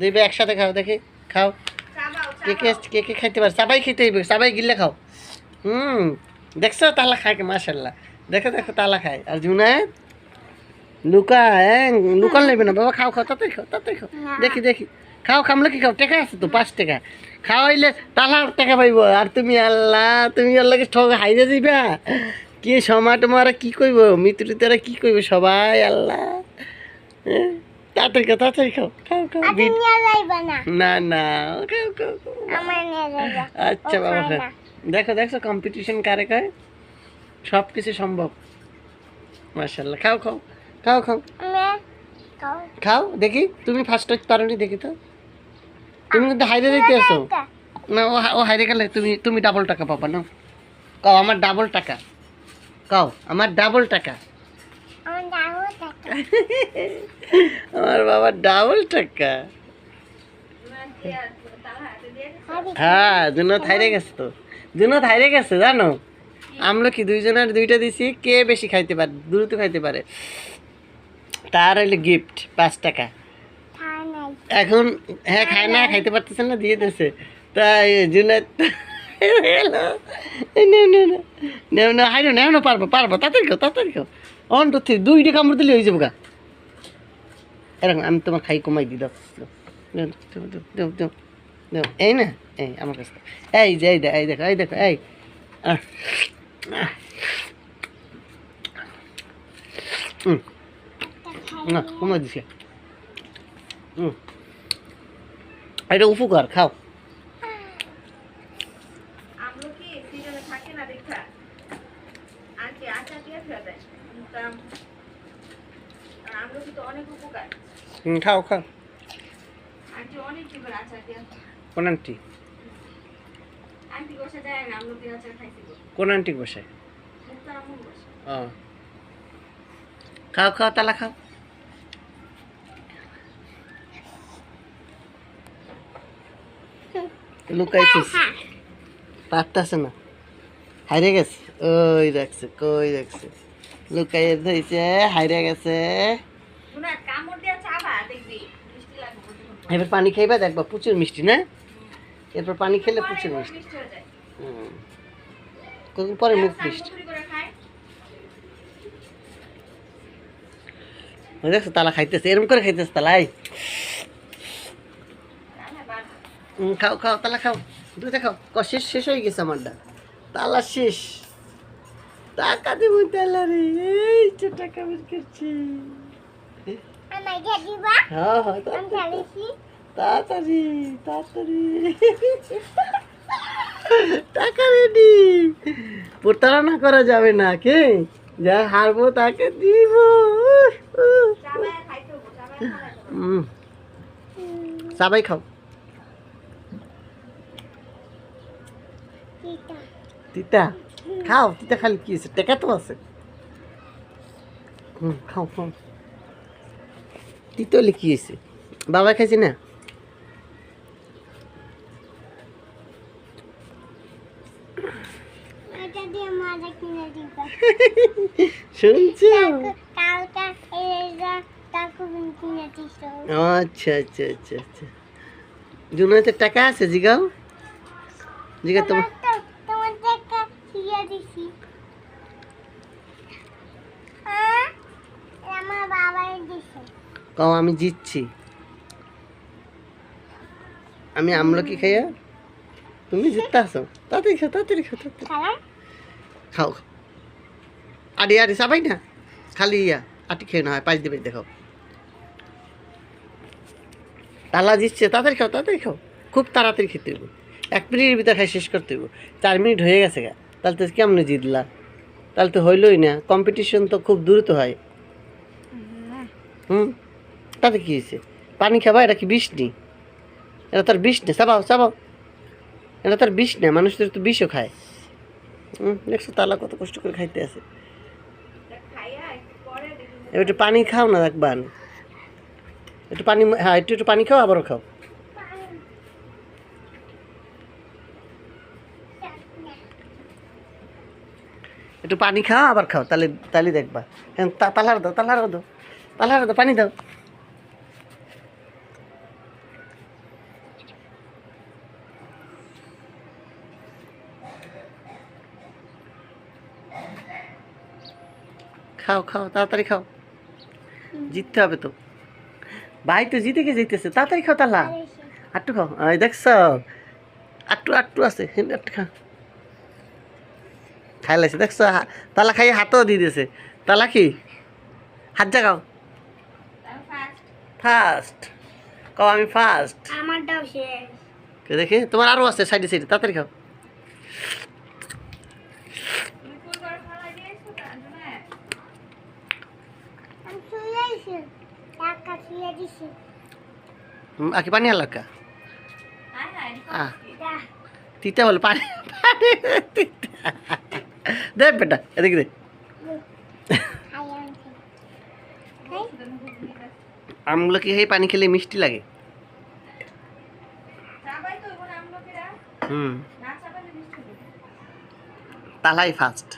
দুই ভাই একসাথে খাও দেখি খাও। কে কে কে কে খাইতে পারে? সবাই খেতে হইবে সবাই গিলে খাও। হুম দেখছ? তালা খায় মাশাল্লাহ দেখো দেখো তালা খায়। আর জুনায়েদ? লুকা হ্যাঁ লুকান নেবে না। বাবা খাও খাও তাতে খাও তাতে খাও। দেখি দেখি। খাও খামলে কি খাও? টাকা আছে তো পাঁচ টাকা। খাওয়াইলে তালার টাকা পাইব। আর তুমি আল্লাহ তুমি আল্লাহকে ঠক হাইরে দিবা। কি সময় তোমার কি কইব? মৃত্যু তারা কি কইব? সবাই আল্লাহ। হ্যাঁ? তাড়াতাড়ি খাও তাড়াতাড়ি খাও খাও। খাও বিট- না। না না খাও খাও আচ্ছা বাবা দেখো দেখো কম্পিটিশন কারে খায়? সব কিছু সম্ভব। মার্শাল্লাহ খাও খাও খাও খাও। খাও। খাও দেখি তুমি ফার্স্ট হইতে পারোনি দেখি তো। তুমি কিন্তু হাইরে দিতে আসো না ও হা- ও হাইরে গেলে তুমি তুমি ডাবল টাকা পাবা না? কাও আমার ডাবল টাকা। কাও আমার ডাবল টাকা। আমার বাবা ডাবল টাকা। হ্যাঁ জুনত হাইরে গেছে তো। জুনত হাইরে গেছে জানো? আমরা কি দুইজনের দুইটা দিছি কে বেশি খাইতে পারে দ্রুত খাইতে পারে? তার হইলে গিফট পাঁচ টাকা। এখন হ্যাঁ খায় না খাইতে পারতেছে না দিয়ে দিয়েছে। তাই জুনাত নেও না হাইরো নেও না পারব পারব তাড়াতাড়ি খাও তাড়াতাড়ি খাও দুইটা কামড় দিলে হয়ে যাব গা এরকম আমি তোমার খাই কমাই দিই। এই না এই আমার কাছে এই যে এই দেখো এই দেখো এই দেখো এই না কমাই দিছে এটা উপকার খাও আমলকি সিজনে থাকে না দেখা আজকে আচার দিয়ে ফেলা দেয় তা আমলকি তো অনেক উপকার। হুম, খাও খাও। আন্টি অনেক দিবার আচার দিয়ে কোন আন্টি? আন্টি বসে যায় না আমলকির আচার খাইছি কোন আন্টি মুক্তার বসে। ও। খাও খাও তালা খাও। লুকাইছিস পারতাছে না। হাইরে গেছে। ওই রাখছে কই রাখছে লুকাই ধইছে হাইরে গেছে। এবার পানি খাইবা দেখবা প্রচুর মিষ্টি না? এরপর পানি খেলে প্রচুর মিষ্টি। কতদিন পরে মুখ মিষ্টি। দেখছ তালা খাইতেছে। এরকম করে খাইতেছে তালাই খাও খাও তালা খাও। দুটা খাও। শেষ শেষ হয়ে গেছে আমারটা। তালা শেষ। টাকা দেবো তালা রে। এই তো টাকা বের করছি। হ্যাঁ হ্যাঁ তাড়াতাড়ি। তাড়াতাড়ি টাকা রেডি। প্রতারণা করা যাবে না কে? যা হারবো তাকে দিব। সবাই খাও। তিতা? খাও তিতা খালি কি আছে টেকা তো আছে। হুম খাও খাও। তিতা হলে কি আছে বাবা খাইছি না? শুনছো? আচ্ছা আচ্ছা আচ্ছা আচ্ছা। জুনাইতের টাকা আছে জিগাও। জিগা তোমার কিনে দিছি আমার বাবাই দিছে। কও আমি জিতছি। আমি আমলকি খাইয়া? তুমি জিততে আসো তাড়াতাড়ি খাও তাড়াতাড়ি খাও তাড়াতাড়ি। খাও। আরে আরে সবাই না। খালি ইয়া আটি খেয়ে না হয় পাঁচ দেবে দেখো। তালা দিচ্ছে তাড়াতাড়ি খাও তাড়াতাড়ি খাও। খুব তাড়াতাড়ি খেতে হইব। এক মিনিটের ভিতরে খাই শেষ করতে হইব। চার মিনিট হয়ে গেছে গা। তাহলে তো কেমন জিতলা? তাহলে তো হইলই না। কম্পিটিশন তো খুব দ্রুত হয়। হুম? তাতে কি হয়েছে? পানি খাবা এটা কি বিষ নি এটা তার বিষ নেই চাবাও চাবাও। এটা তার বিষ নেই মানুষদের তো বিষও খায়। হুম? দেখছ তালা কত কষ্ট করে খাইতে আছে। একটু এবার একটু পানি খাও না দেখবান একটু পানি হ্যাঁ একটু একটু পানি খাও আবারও খাও। একটু পানি খাও, আবার খাও, তাহলে তাহলে দেখবা। হ্যাঁ তালার দাও তালার দাও তালার দাও, পানি দাও। খাও খাও, তাড়াতাড়ি খাও। জিততে হবে তো। ভাই তো জিতে গিয়ে জিতেছে, তাড়াতাড়ি খাও, তালা। আটটু খাও। দেখছ, আটটু আটটু আছে হ্যাঁ, আটটু খাও। খাই লাইছে দেখছ তালা খাই হাতও দিয়ে দিয়েছে তালা কি? হাত জাগাও। ফার্স্ট কও আমি ফার্স্ট আমারটাও শেষ। দেখি তোমার আরও আছে সাইডে সাইডে তাড়াতাড়ি খাও। আকি পানি যা তিতা বলে পানি পানি তিতা। দে বেটা এদিকে দে আমগুলো কি এই পানি খেলে মিষ্টি লাগে হুম তালাই ফার্স্ট